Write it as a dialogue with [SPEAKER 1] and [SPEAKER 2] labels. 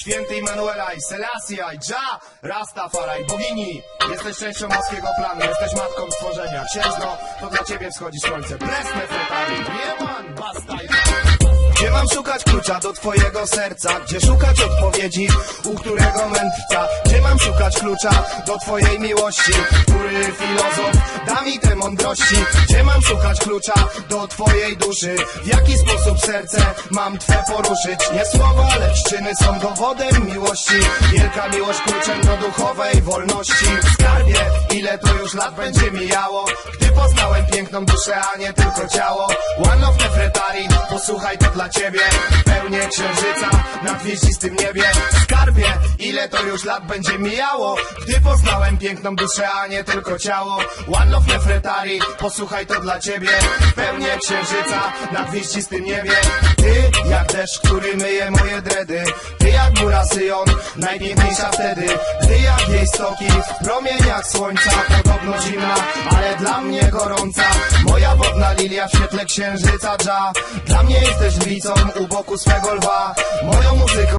[SPEAKER 1] Święty Immanuelaj, Selassie, Dża, Rastafari, bogini Jesteś częścią boskiego planu, jesteś matką stworzenia Księżno, to dla ciebie wschodzi słońce Presne fretari, Bieman, basta i gdzie mam szukać klucza do twojego serca? Gdzie szukać odpowiedzi, u którego mędrca? Gdzie mam szukać klucza do twojej miłości? Który mądrości? Gdzie mam szukać klucza do twojej duszy? W jaki sposób serce mam twe poruszyć? Nie słowa, lecz czyny są dowodem miłości Wielka miłość kluczem do duchowej wolności Skarbie, ile to już lat będzie mijało Gdy poznałem piękną duszę, a nie tylko ciało One of Posłuchaj to dla ciebie. Pełnię księżyca na gwieździstym niebie. Skarbie, ile to już lat będzie mijało Gdy poznałem piękną duszę, a nie tylko ciało. One of Nefretari, posłuchaj to dla ciebie. Pełnię księżyca na gwieździstym niebie. Ty jak deszcz, który myje moje dredy. Ty jak góra Syjon, najpiękniejsza wtedy. Ty jak jej stoki w promieniach słońca Podobno zimna, ale dla mnie gorąca. Moja wodna lilia w świetle księżyca dża Dla mnie jesteś lwicą u boku swego lwa. Moją muzyką